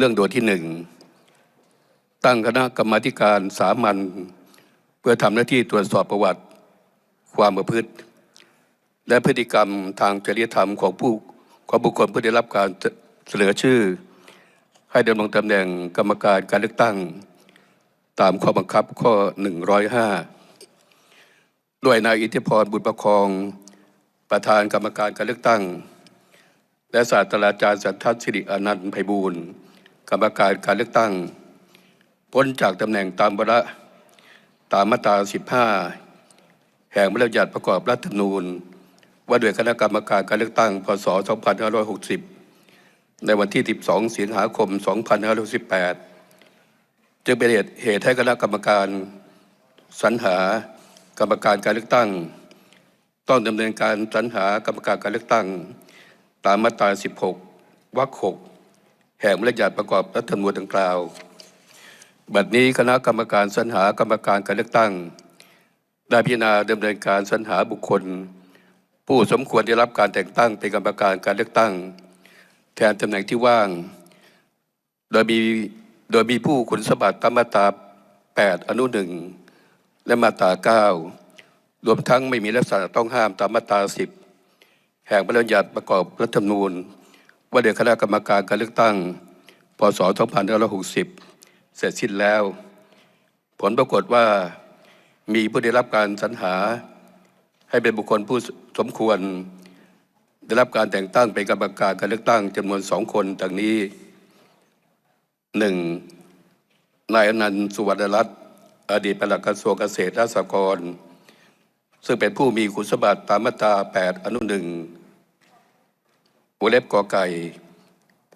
เรื่องโดยที่หนึ่งตั้งคณะกรรมการสามัญเพื่อทำหน้าที่ตรวจสอบประวัติความประพฤติ และพฤติกรรมทางจริยธรรมของผู้ของบุคคลผู้ได้รับการเสนอชื่อ ให้ดำรงตำแหน่งกรรมการการเลือกตั้ง ตามข้อบังคับข้อ 105 ด้วยนายอิทธิพรบุญประคอง ประธานกรรมการการเลือกตั้ง และศาสตราจารย์สันทัศน์สิริอนันต์ไพบูลย์ กรรมการการเลือกตั้ง พ้นจากตำแหน่งตามวาระตามมาตรา 15 แห่งพระราชบัญญัติประกอบรัฐธรรมนูญ ว่าด้วยคณะกรรมการการเลือกตั้ง พศ 2560 ในวันที่ 12 สิงหาคม 2518 จึงเป็นเหตุเหตุให้คณะกรรมการสรรหากรรมการการเลือกตั้ง ต้องดำเนินการสรรหากรรมการการเลือกตั้ง ตามมาตรา 16 วรรค 6 แห่งพรราชบัญญัติประกอบรัฐธรรมนูญดังกล่าว บัดนี้คณะกรรมการสรรหากรรมการการเลือกตั้ง ได้พิจารณาดำเนินการสรรหาบุคคล ผู้สมควรได้รับการแต่งตั้งเป็นกรรมการการเลือกตั้ง แทนตำแหน่งที่ว่าง โดยมีโดยมีผู้คุณสมบัติตามมาตรา 8 อนุหนึ่งและมาตรา 9 รวมทั้งไม่มีลักษณะต้องห้ามตามมาตรา 10 แห่งพรราชบัญญัติประกอบรัฐธรรมนูญ ว่าเดี๋ยคณะกรรมการการเลือกตั้ง พศ 2560 เสร็จสิ้นแล้ว ผลปรากฏว่ามีผู้ได้รับการสรรหา ให้เป็นบุคคลผู้สมควร ได้รับการแต่งตั้งเป็นกรรมการการเลือกตั้งจำนวนสองคนดังนี้หนึ่งนายอนันต์สุวรรณรัตน์อดีตปลัดกระทรวงเกษตรและสหกรณ์ซึ่งเป็นผู้มีคุณสมบัติตามมาตรา 8 อนุหนึ่ง วงเล็บกอไก่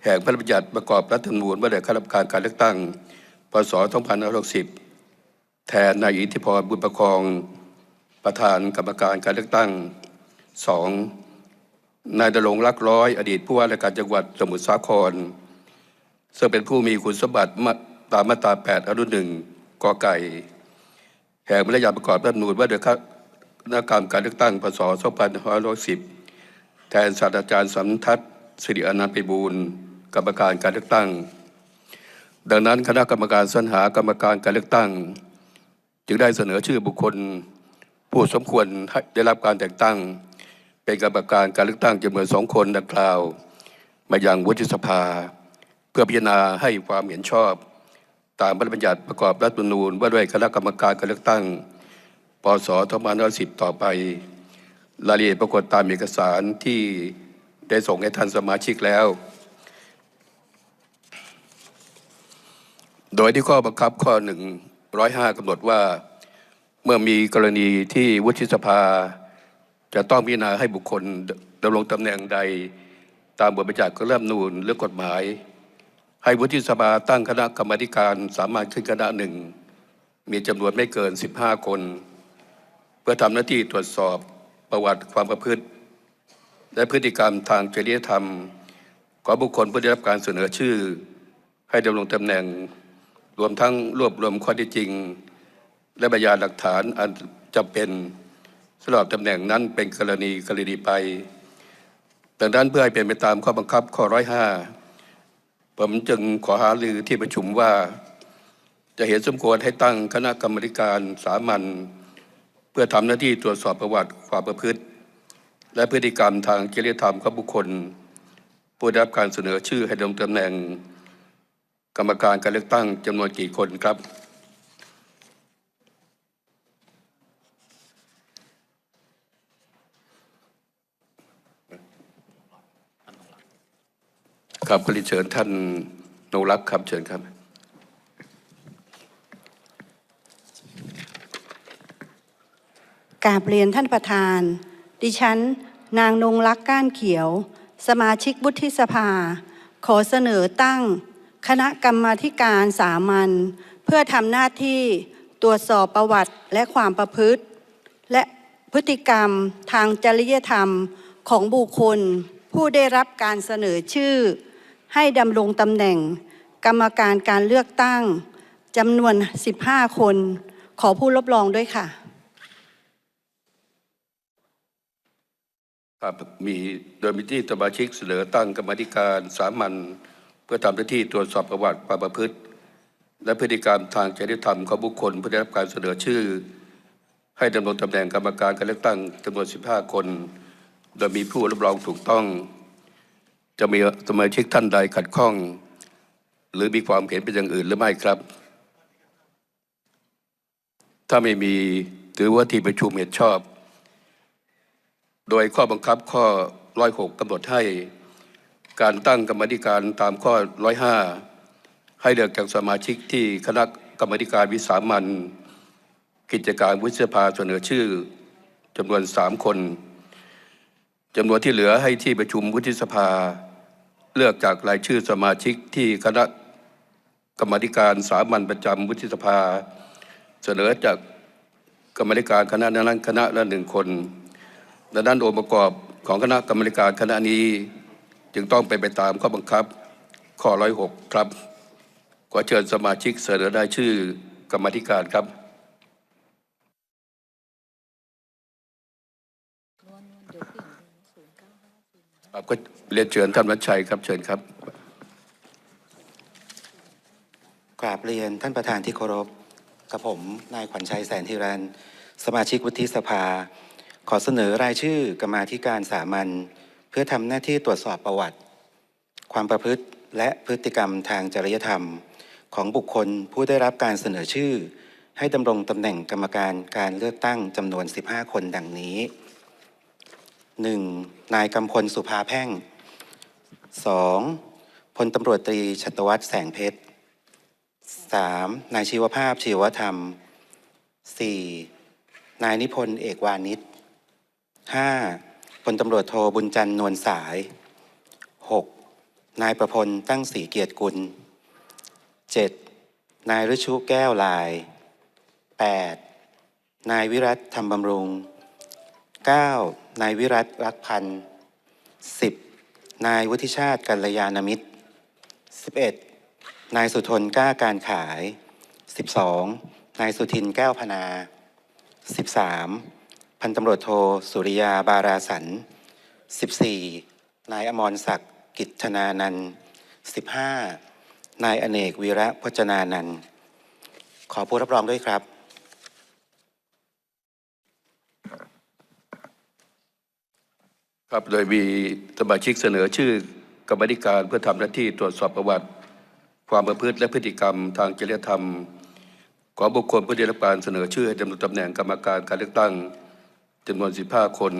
แห่งพระราชบัญญัติประกอบรัฐธรรมนูญว่าด้วยข้าราชการการเลือกตั้ง พศ 2560 แทนนายอิทธิพรบุญประคอง ประธานกรรมการการเลือกตั้ง 2. นายดลงรักร้อย อดีตผู้ว่าราชการจังหวัดสมุทรสาคร ซึ่งเป็นผู้มีคุณสมบัติตามมาตรา 8 อนุหนึ่งกอไก่ แห่งพระราชบัญญัติประกอบรัฐธรรมนูญว่าด้วยคณะกรรการเลือกตั้ง พศ 2510 แทนศาสตราจารย์สันทัศน์สิริอนันต์ไพบูลย์กรรมการการเลือกตั้ง ดังนั้นคณะกรรมการสรรหากรรมการการเลือกตั้ง จึงได้เสนอชื่อบุคคล ผู้สมควรได้รับการแต่งตั้ง เป็นกรรมการการเลือกตั้งจำนวนสองคนดังกล่าว มายังวุฒิสภา เพื่อพิจารณาให้ความเห็นชอบ ตามพระราชบัญญัติประกอบรัฐธรรมนูญว่าด้วยคณะกรรมการการเลือกตั้งพศ2510 ต่อไป รายละเอียดปรากฏตามเอกสารที่ได้ส่งให้ท่านสมาชิกแล้ว โดยที่ข้อบังคับข้อ 105กำหนดว่าเมื่อมีกรณีที่วุฒิสภา จะต้องพิจารณาให้บุคคลดำรงตำแหน่งใดตามบทบัญญัติรัฐธรรมนูญหรือกฎหมาย ให้วุฒิสภาตั้งคณะกรรมการสามารถขึ้นคณะหนึ่งมีจำนวนไม่เกิน 15 คน เพื่อทำหน้าที่ตรวจสอบ ประวัติความประพฤติ และพฤติกรรมทางจริยธรรมของบุคคลผู้ได้รับการเสนอชื่อ ให้ดำรงตำแหน่ง รวมทั้งรวบรวมข้อเที่จริง และพยานหลักฐานอันจำเป็นสำหรับตำแหน่งนั้นเป็นกรณีกรณีไปดังนั้นเพื่อให้เป็นไปตามข้อบังคับข้อร้อยห้าผมจึงขอหารือที่ประชุมว่า จะเห็นสมควรให้ตั้งคณะกรรมการสามัญ เพื่อทำหน้าที่ตรวจสอบประวัติความประพฤติ และพฤติกรรมทางจริยธรรมของบุคคล ผู้ได้รับการเสนอชื่อให้ดำรงตำแหน่ง กรรมการการเลือกตั้งจำนวนกี่คนครับครับขอเรียนเชิญท่านนงรักครับเชิญครับ กาบเรียนท่านประธาน ดิฉัน นางนงลักษ์ก้านเขียว สมาชิกวุฒิสภา ขอเสนอตั้ง คณะกรรมาการสามัญเพื่อทำหน้าที่ตรวจสอบประวัติและความประพฤติ และพฤติกรรมทางจริยธรรมของบุคคล ผู้ได้รับการเสนอชื่อ ให้ดำรงตำแหน่ง กรรมการการเลือกตั้งจำนวน 15 คน ขอผู้รับรองด้วยค่ะ ครับมีโดยมีที่สมาชิกเสนอตั้งกรรมธิการสามัญเพื่อทำหน้าที่ตรวจสอบประวัติความประพฤติ และพฤติกรรมทางจริยธรรมของบุคคลผู้ได้รับการเสนอชื่อ ให้ดำรงตำแหน่งกรรมการการเลือกตั้งจำนวน 15 คน โดยมีผู้รับรองถูกต้อง จะมีสมาชิกท่านใดขัดข้อง หรือมีความเห็นเป็นอย่างอื่นหรือไม่ครับ ถ้าไม่มีถือว่าที่ประชุมเห็นชอบ โดยข้อบังคับข้อ 106กำหนดให้การตั้งกรรมธิการตามข้อ 105 ให้เลือกจากสมาชิกที่คณะกรรมธิการวิสามันกิจการวุฒิสภาเสนอชื่อจำนวนสามคนจำนวนที่เหลือให้ที่ประชุมวุฒิสภา เลือกจากรายชื่อสมาชิกที่คณะกรรมธิการสามัญประจำวุฒิสภา เสนอจากกรรมธิการคณะนั้นคณะละหนึ่งคน ดังนั้นองค์ประกอบของคณะกรรมการคณะนี้จึงต้องเป็นไปตามข้อบังคับข้อ106ครับ ขอเชิญสมาชิกเสนอได้ชื่อกรรมธิการครับ ครับก็เรียนเชิญท่านวัชชัยครับเชิญครับกราบเรียนท่านประธานที่เคารพกับผมนายขวัญชัยแสนธิรันสมาชิกวุฒิสภา ขอเสนอรายชื่อกรรมาธิการสามัญเพื่อทำหน้าที่ตรวจสอบประวัติ ความประพฤติและพฤติกรรมทางจริยธรรม ของบุคคลผู้ได้รับการเสนอชื่อ ให้ดำรงตำแหน่งกรรมการการเลือกตั้งจำนวน 15 คนดังนี้ 1. นายกำพลสุภาแพ่ง 2. พลตำรวจตรีชัตวัฒน์แสงเพชร 3. นายชีวภาพชีวธรรม 4. นายนิพนธ์เอกวานิช 5. พลตำรวจโทบุญจันทร์นวลสาย 6. นายประพลตั้งศรีเกียรติกุล 7. นายฤชุแก้วลาย 8. นายวิรัตธรรมบำรุง 9. นายวิรัตรักพันธ์ 10. นายวุฒิชาติกัลยาณมิตร 11. นายสุทนกล้าการขาย 12. นายสุทินแก้วพนา 13. พันตำรวจโทสุริยาบาราสัน 14. นายอมรศักดิ์กิจธนานันท์ 15. นายอเนกวีระพจนานันท์ขอผู้รับรองด้วยครับครับโดยมีสมาชิกเสนอชื่อกรรมธิการเพื่อทำหน้าที่ตรวจสอบประวัติ ความประพฤติและพฤติกรรมทางจริยธรรม ของบุคคลผู้ได้รับการเสนอชื่อให้ดำรงตำแหน่งกรรมการการเลือกตั้ง จำนวน 15 คน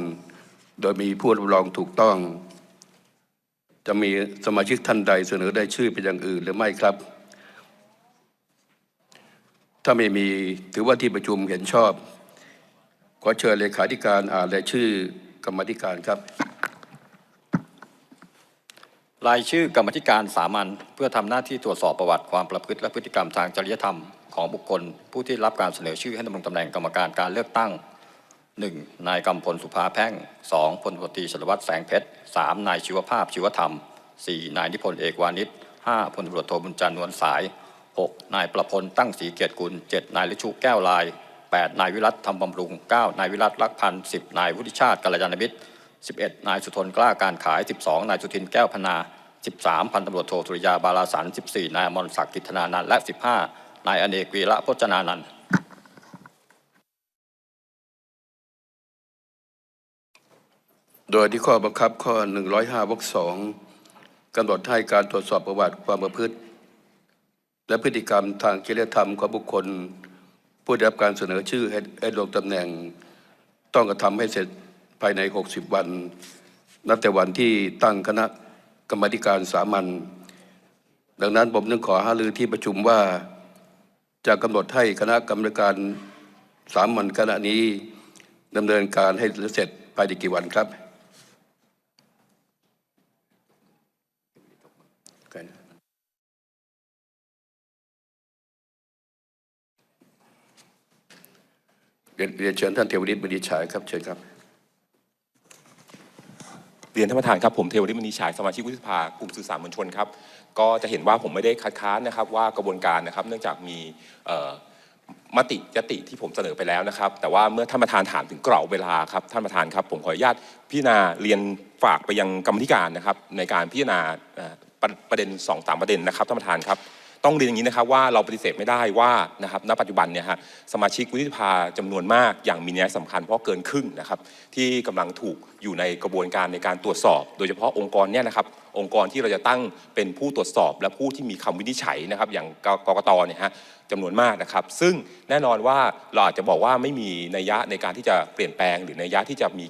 โดยมีผู้รับรองถูกต้อง จะมีสมาชิกท่านใดเสนอได้ชื่อเป็นอย่างอื่นหรือไม่ครับ ถ้าไม่มีถือว่าที่ประชุมเห็นชอบ ขอเชิญเลขาธิการอ่านรายชื่อกรรมธิการครับ รายชื่อกรรมธิการสามัญเพื่อทำหน้าที่ตรวจสอบประวัติความประพฤติและพฤติกรรมทางจริยธรรมของบุคคล ผู้ที่รับการเสนอชื่อให้ดำรงตำแหน่งกรรมการการเลือกตั้ง 1. นายกำพลสุภาแพ่ง 2. พลตรีชลวัฒแสงเพชร 3. นายชีวภาพชีวธรรม 4. นายนิพนธ์เอกวานิช 5. พลตำรวจโทบุญจันทร์นวลสาย 6. นายประพลตั้งศรีเกียรติกุล 7. นายลิชุแก้วลาย 8. นายวิรัตธรรมบำรุง 9. นายวิรัตรักพันธ์ 10. นายวุฒิชาติกัลยาณมิตร 11 นายสุทนกล้าการขาย 12 นายสุทินแก้วพนา 13 พันตำรวจโทสุริยาบาลาสัน 14 นายมรศักดิ์กิจธนานันและ 15 นายอเนกวีระพจนานันท์ โดยที่ข้อบังคับข้อ 105วรรคสองกำหนดให้การตรวจสอบประวัติความประพฤติ และพฤติกรรมทางจริยธรรมของบุคคล ผู้ได้รับการเสนอชื่อให้ลงตำแหน่ง ต้องกระทำให้เสร็จภายใน 60 วัน นับแต่วันที่ตั้งคณะกรรมการสามัญดังนั้นผมจึงขอหารือที่ประชุมว่าจะกำหนดให้คณะกรรมการสามัญคณะนี้ดำเนินการให้เสร็จภายในกี่วันครับ เรียนเรียนเชิญท่านเทวดิตมณีฉายครับเชิญครับ เรียนท่านประธานครับผมเทวริมณีฉายสมาชิกวุฒิสภากลุ่มสื่อสารมวลชนครับ ก็จะเห็นว่าผมไม่ได้คัดค้านนะครับว่ากระบวนการนะครับ เนื่องจากมีมติยติที่ผมเสนอไปแล้วนะครับ แต่ว่าเมื่อท่านประธานถามถึงกรอบเวลาครับท่านประธานครับ ผมขออนุญาตพิจารณาเรียนฝากไปยังกรรมธิการนะครับ ในการพิจารณาประเด็น2อสาประเด็นนะครับท่านประธานครับ ต้องเรียนอย่างนี้นะครับว่าเราปฏิเสธไม่ได้ว่านะครับณปัจจุบันเนี่ยฮะสมาชิกวุฒิสภาจำนวนมากอย่างมีนัยสำคัญเพราะเกินครึ่งนะครับที่กำลังถูก อยู่ในกระบวนการในการตรวจสอบ โดยเฉพาะองค์กรเนี่ยนะครับองค์กรที่เราจะตั้งเป็นผู้ตรวจสอบ และผู้ที่มีคำวินิจฉัยนะครับอย่างกกกตเนี่ยฮะจำนวนมากนะครับ ซึ่งแน่นอนว่าเราอาจจะบอกว่าไม่มีนัยยะในการที่จะเปลี่ยนแปลง หรือนัยยะที่จะมี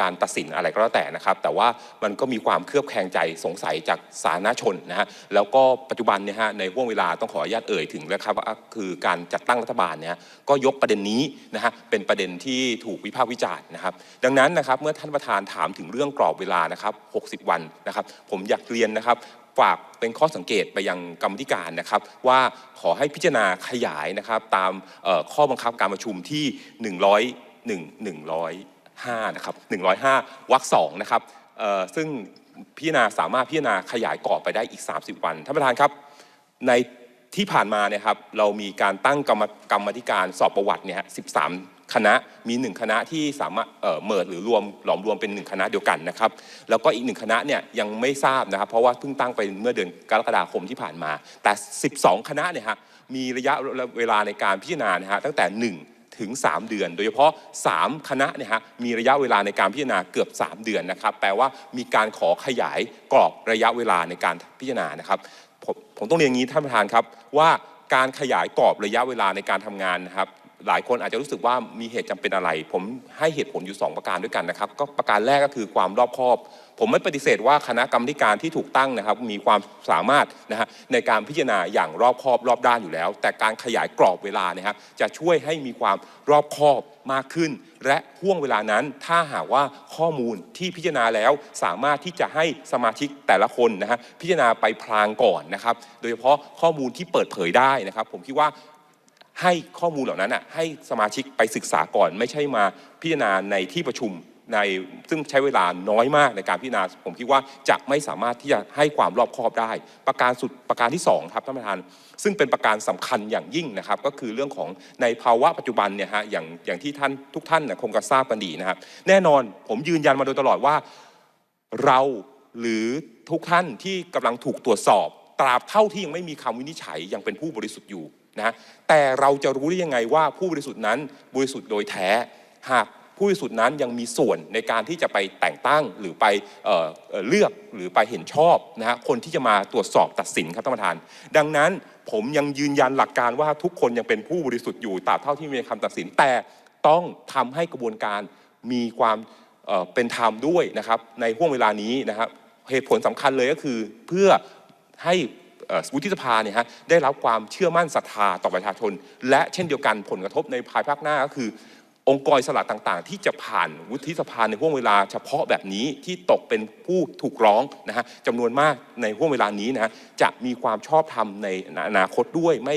การตัดสินอะไรก็แล้วแต่นะครับ แต่ว่ามันก็มีความเครือบแคลงใจสงสัยจากสาธารณชนนะฮะแล้วก็ปัจจุบันเนี่ยฮะในห่วงเวลาต้องขออนุญาตเอ่ยถึงนะครับว่าคือการจัดตั้งรัฐบาลเนี่ยก็ยกประเด็นนี้นะฮะเป็นประเด็นที่ถูกวิพากษ์วิจารณ์นะครับ ดังนั้นนะครับเมื่อท่านประธานถามถึงเรื่องกรอบเวลานะครับ 60 วันนะครับ ผมอยากเรียนนะครับฝากเป็นข้อสังเกตไปยังกรรมธิการนะครับ ว่าขอให้พิจารณาขยายนะครับตามข้อบังคับการประชุมที่100 1 105นะครับ105วรรคสองนะครับซึ่งพิจารณาสามารถพิจารณาขยายกรอบไปได้อีก 30 วันท่านประธานครับในที่ผ่านมาเนี่ยครับเรามีการตั้งกรรมกรรมธิการสอบประวัติเนี่ยฮะ13 คณะมี 1 คณะที่สามารถเอ่อเมิดหรือรวมหลอมรวมเป็น 1 คณะเดียวกันนะครับแล้วก็อีกหนึ่งคณะเนี่ยยังไม่ทราบนะครับ เพราะว่าเพิ่งตั้งไปเมื่อเดือนกรกฎาคมที่ผ่านมา แต่ 12 คณะเนี่ยฮะมีระยะเวลาในการพิจารณานะฮะตั้งแต่ 1ถึง 3 เดือน โดยเฉพาะ 3 คณะเนี่ยฮะมีระยะเวลาในการพิจารณาเกือบ 3 เดือนนะครับ แปลว่ามีการขอขยายกรอบระยะเวลาในการพิจารณานะครับผมผมต้องเรียนอย่างนี้ท่านประธานครับว่าการขยายกรอบระยะเวลาในการทำงานนะครับ หลายคนอาจจะรู้สึกว่ามีเหตุจำเป็นอะไร ผมให้เหตุผลอยู่ 2 ประการด้วยกันนะครับ ก็ประการแรกก็คือความรอบคอบ ผมไม่ปฏิเสธว่าคณะกรรมการที่ถูกตั้งนะครับ มีความสามารถนะฮะในการพิจารณาอย่างรอบคอบรอบด้านอยู่แล้ว แต่การขยายกรอบเวลานะครับจะช่วยให้มีความรอบคอบมากขึ้น และห่วงเวลานั้นถ้าหากว่าข้อมูลที่พิจารณาแล้วสามารถที่จะให้สมาชิกแต่ละคนนะฮะพิจารณาไปพลางก่อนนะครับ โดยเฉพาะข้อมูลที่เปิดเผยได้นะครับ ผมคิดว่า ให้ข้อมูลเหล่านั้นอะให้สมาชิกไปศึกษาก่อน ไม่ใช่มาพิจารณาในที่ประชุมในซึ่งใช้เวลาน้อยมากในการพิจารณาผมคิดว่าจะไม่สามารถที่จะให้ความรอบคอบได้ ประการสุดประการที่สองครับท่านประธาน ซึ่งเป็นประการสำคัญอย่างยิ่งนะครับ ก็คือเรื่องของในภาวะปัจจุบันเนี่ยฮะอย่างอย่างที่ท่านทุกท่านนะคงจะทราบกันดีนะครับ แน่นอนผมยืนยันมาโดยตลอดว่าเราหรือทุกท่านที่กำลังถูกตรวจสอบ ตราบเท่าที่ยังไม่มีคำวินิจฉัยยังเป็นผู้บริสุทธิ์อยู่ นะแต่เราจะรู้ได้ยังไงว่าผู้บริสุทธิ์นั้นบริสุทธิ์โดยแท้ หากผู้บริสุทธิ์นั้นยังมีส่วนในการที่จะไปแต่งตั้งหรือไปเออเออเลือกหรือไปเห็นชอบนะฮะคนที่จะมาตรวจสอบตัดสินครับท่านประธาน ดังนั้นผมยังยืนยันหลักการว่าทุกคนยังเป็นผู้บริสุทธิ์อยู่ตราบเท่าที่มีคำตัดสิน แต่ต้องทำให้กระบวนการมีความเเป็นธรรมด้วยนะครับในห่วงเวลานี้นะครับเหตุผลสำคัญเลยก็คือเพื่อให้ วุฒิสภาเนี่ยฮะได้รับความเชื่อมั่นศรัทธาต่อประชาชน และเช่นเดียวกันผลกระทบในภายภาคหน้าก็คือ องค์กรอิสระต่างๆ ที่จะผ่านวุฒิสภาในห่วงเวลาเฉพาะแบบนี้ที่ตกเป็นผู้ถูกร้องนะฮะจำนวนมากในห่วงเวลานี้นะฮะจะมีความชอบธรรมในอนาคตด้วยไม่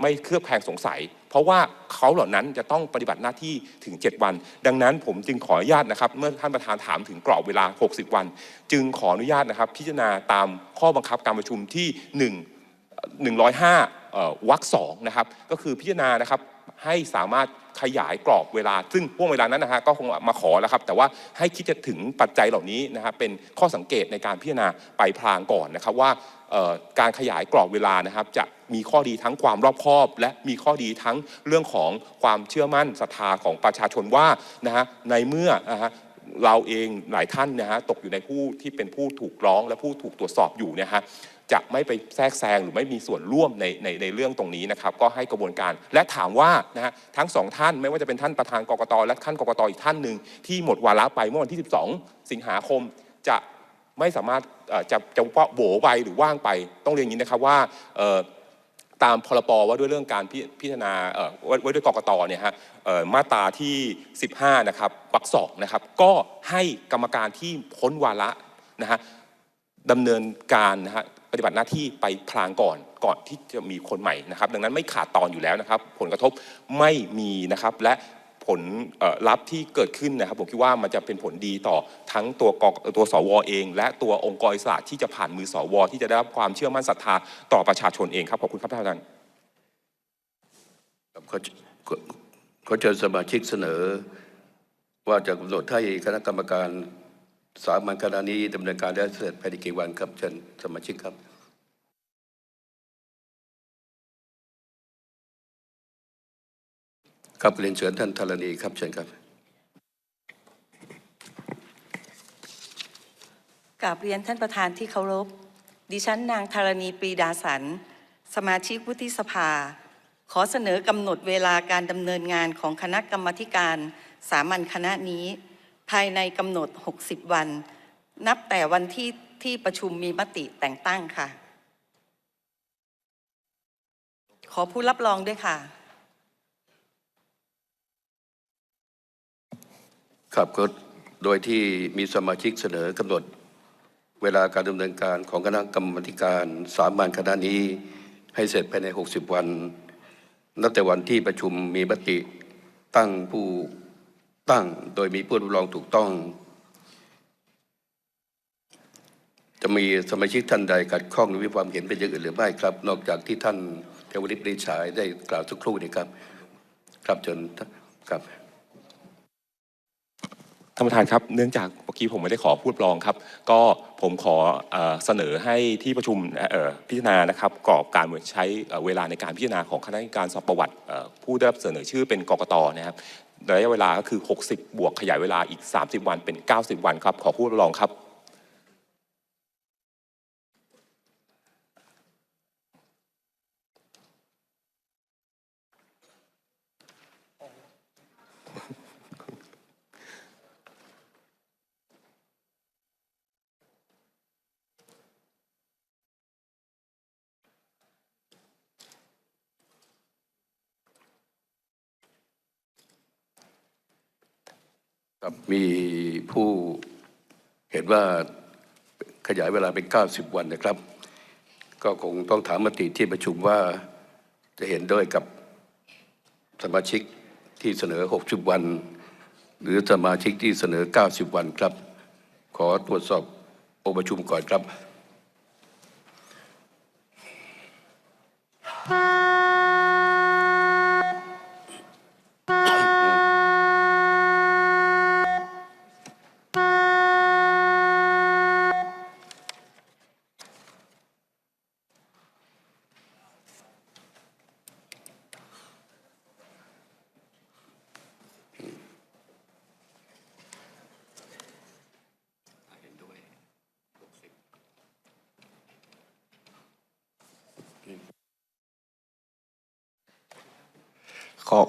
ไม่เคลือบแคลงสงสัย เพราะว่าเขาเหล่านั้นจะต้องปฏิบัติหน้าที่ถึง 7 วัน ดังนั้นผมจึงขออนุญาตนะครับ เมื่อท่านประธานถามถึงกรอบเวลา 60 วัน จึงขออนุญาตนะครับ พิจารณาตามข้อบังคับการประชุมที่ 1 105เอ่อวรรคสองนะครับก็คือพิจารณานะครับให้สามารถ ขยายกรอบเวลา ซึ่งห่วงเวลานั้นนะฮะก็คงมาขอแล้วครับ แต่ว่าให้คิดจะถึงปัจจัยเหล่านี้นะครับเป็นข้อสังเกตในการพิจารณาไปพลางก่อนนะครับว่าการขยายกรอบเวลานะครับ จะมีข้อดีทั้งความรอบคอบ และมีข้อดีทั้งเรื่องของความเชื่อมั่นศรัทธาของประชาชนว่านะฮะในเมื่อนะฮะเราเองหลายท่านนะฮะตกอยู่ในผู้ที่เป็นผู้ถูกร้องและผู้ถูกตรวจสอบอยู่เนยฮะ จะไม่ไปแทรกแซงหรือไม่มีส่วนร่วมในในในเรื่องตรงนี้นะครับ ก็ให้กระบวนการและถามว่านะฮะทั้งสองท่านไม่ว่าจะเป็นท่านประธานกกตและท่านกกตอีกท่านหนึ่งที่หมดวาระไปเมื่อวันที่ 12 สิงหาคมจะไม่สามารถจะจะว่าโบไปหรือว่างไปต้องเรียนอย่างนี้นะครับว่าตามพรบว่าด้วยเรื่องการพิพจารณาว่าด้วยกกตเนี่ยฮะมาตราที่ 15 นะครับวรรคสองนะครับ ก็ให้กรรมการที่พ้นวาระนะฮะดำเนินการนะฮะ ปฏิบัติหน้าที่ไปพลางก่อนก่อนที่จะมีคนใหม่นะครับ ดังนั้นไม่ขาดตอนอยู่แล้วนะครับ ผลกระทบไม่มีนะครับและผลลัพธ์ที่เกิดขึ้นนะครับผมคิดว่ามันจะเป็นผลดีต่อทั้งตัวกตัวสวเอง และตัวองค์กรอิสระที่จะผ่านมือสวที่จะได้รับความเชื่อมั่นศรัทธาต่อประชาชนเองครับขอบคุณครับท่านประธานครับเขาเขาเขาเชิญสมาชิกเสนอว่าจะกำหนดให้คณะกรรมการ สามัญคณะนี้ดำเนินการได้เสร็จภายในกี่วันครับเชิญสมาชิกครับครับเรียนเชิญท่านธรณีครับเชิญครับกราบเรียนท่านประธานที่เคารพ ดิฉันนางธรณีปรีดาสัน สมาชิกวุฒิสภา ขอเสนอกำหนดเวลาการดำเนินงานของคณะกรรมธิการสามัญคณะนี้ ภายในกำหนด 60 วัน นับแต่วันที่ที่ประชุมมีมติแต่งตั้งค่ะ ขอผู้รับรองด้วยค่ะ ครับก็โดยที่มีสมาชิกเสนอกำหนดเวลาการดำเนินการของคณะกรรมการสามัญคณะนี้ให้เสร็จภายใน 60 วัน นับแต่วันที่ประชุมมีมติตั้งผู้ ตั้งโดยมีผู้รับรองถูกต้อง จะมีสมาชิกท่านใดขัดข้องหรือมีความเห็นเป็นอย่างอื่นหรือไม่ครับ นอกจากที่ท่านเทวริปรีฉายได้กล่าวสักครู่นี้ครับ ครับเชิญครับท่านประธานครับเนื่องจากเมื่อกี้ผมไม่ได้ขอพูดรองครับ ก็ผมขอเอเสนอให้ที่ประชุมพิจารณานะครับกรอบการใช้เวลาในการพิจารณาของคณะกรรมการสอบประวัติ ผู้ได้รับเสนอชื่อเป็นกกตนะครับ ระยะเวลาก็คือ 60 บวกขยายเวลาอีก 30 วันเป็น 90 วันครับ ขอพูดรองครับ ครับมีผู้เห็นว่าขยายเวลาเป็น 90 วันนะครับ ก็คงต้องถามมติที่ประชุมว่าจะเห็นด้วยกับสมาชิกที่เสนอ 60 วัน หรือสมาชิกที่เสนอ 90 วันครับ ขอตรวจสอบองค์ประชุมก่อนครับ ขอ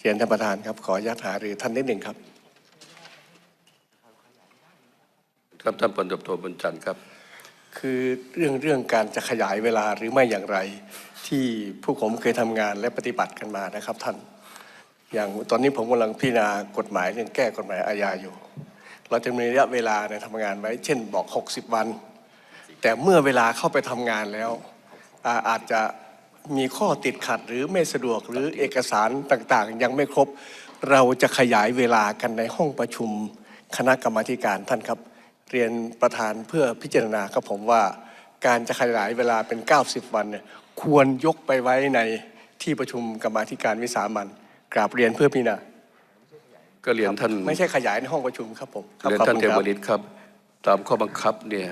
เรียนท่านประธานครับ ขออนุญาตหารือท่านนิดหนึ่งครับ ครับท่านพลตำรวจโทบุญจันทร์ครับ คือเรื่องเรื่องการจะขยายเวลาหรือไม่อย่างไร ที่ผู้ผมเคยทำงานและปฏิบัติกันมานะครับ ท่าน อย่างตอนนี้ผมกำลังพิจารณากฎหมายเรื่องแก้กฎหมายอาญาอยู่ เราจะมีระยะเวลาในทำงานไว้ เช่นบอก 60 วัน แต่เมื่อเวลาเข้าไปทำงานแล้วอาอาจจะ มีข้อติดขัดหรือไม่สะดวกหรือเอกสารต่างๆ ยังไม่ครบ เราจะขยายเวลากันในห้องประชุมคณะกรรมาธิการท่านครับ เรียนประธานเพื่อพิจารณาครับผมว่าการจะขยายเวลาเป็น 90 วันเนี่ยควรยกไปไว้ในที่ประชุมกรรมาธิการวิสามันกราบเรียนเพื่อพิจารณาก็เรียนท่านไม่ใช่ขยายในห้องประชุมครับผมครับเรียนขอบท่านคุณเทครัวบริตครับ ตามข้อบังคับเนี่ย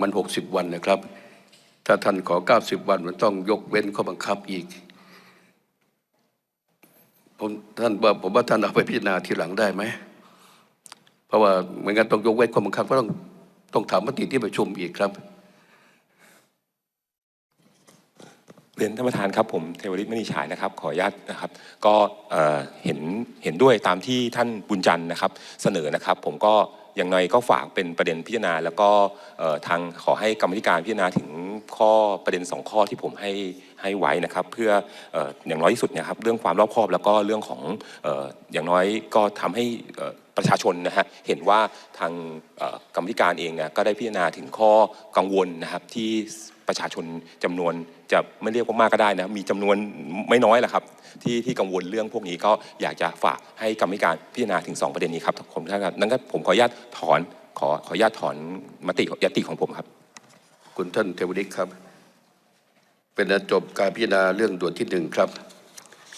มัน 60 วันนะครับ ถ้าท่านขอ 90 วันมันต้องยกเว้นข้อบังคับอีกผมท่านว่าผมว่าท่านเอาไปพิจารณาทีหลังได้ไหม เพราะว่าเหมือนกันต้องยกเว้นข้อบังคับก็ต้องต้องถามมติที่ประชุมอีกครับเรียนท่านประธานครับผมเทวริตมณีฉายนะครับ ขออนุญาตนะครับ ก็เอ่อเห็นเห็นด้วยตามที่ท่านบุญจันทร์นะครับ เสนอนะครับ ผมก็ อย่างน้อยก็ฝากเป็นประเด็นพิจารณา แล้วก็ทางขอให้กรรมธิการพิจารณาถึงข้อประเด็นสองข้อที่ผมให้ให้ไว้นะครับ เพื่ออออย่างน้อยที่สุดนะครับเรื่องความรอบคอบแล้วก็เรื่องของอออย่างน้อยก็ทำให้ประชาชนนะฮะเห็นว่าทางกรรมธิการเองเนี่ยก็ได้พิจารณาถึงข้อกังวลนะครับที่ ประชาชนจำนวนจะไม่เรียกว่ามากก็ได้นะมีจำนวนไม่น้อยแหละครับที่ที่กังวลเรื่องพวกนี้ก็อยากจะฝากให้กรรมการพิจารณาถึง 2 ประเด็นนี้ครับผมท่านครับนั่นก็ผมขออนุญาตถอนขอขออนุญาตถอนมติยติของผมครับ คุณท่านเทวริกครับ เป็นอันจบการพิจารณาเรื่องด่วนที่หนึ่งครับ